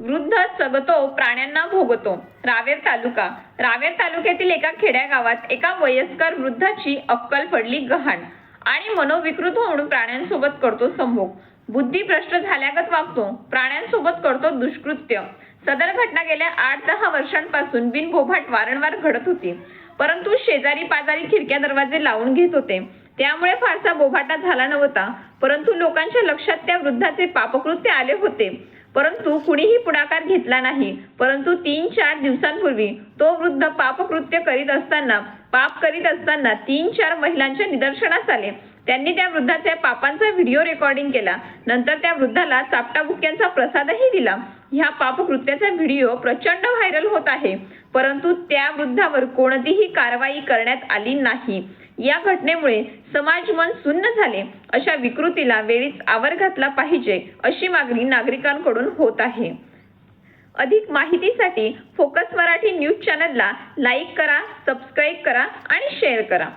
वृद्ध सगतो प्राण्यांना भोगतो. रावेर तालुका. रावेर तालुक्यातील एका खेड्यागावात एका वयस्कर वृद्धाची अक्कल पडली गहाण आणि मनोविकृत होऊन प्राण्यांसोबत करतो संभोग. बुद्धी भ्रष्ट झाल्यागत वागतो. प्राण्यांसोबत करतो दुष्कृत्य. सदर घटना गेल्या आठ दहा वर्षांपासून बिनबोभाट वारंवार घडत होती. परंतु शेजारी पाजारी खिडक्या दरवाजे लावून घेत होते. त्यामुळे फारसा बोभाटा झाला नव्हता. परंतु लोकांच्या लक्षात त्या वृद्धाचे पापकृत्य आले होते. परंतु कुणीही पुढाकार घेतला नाही. परंतु तीन चार दिवसांपूर्वी तो वृद्ध पापकृत्य करीत असताना पाप करीत असताना तीन चार महिलांच्या निदर्शनास आले. त्यांनी त्या वृद्धाच्या पापांचा व्हिडिओ रेकॉर्डिंग केला. नंतर त्या वृद्धाला चापटाबुक्यांचा प्रसादही दिला. ह्या पापकृत्याचा व्हिडिओ प्रचंड व्हायरल होत आहे. परंतु त्या वृद्धावर कोणतीही कारवाई करण्यात आली नाही. या घटनेमुळे समाज मन सुन्न झाले. अशा विकृतीला वेळीच आवर घातला पाहिजे अशी मागणी नागरिकांकडून होत आहे. अधिक माहितीसाठी फोकस मराठी न्यूज चॅनलला लाईक करा सबस्क्राईब करा आणि शेअर करा.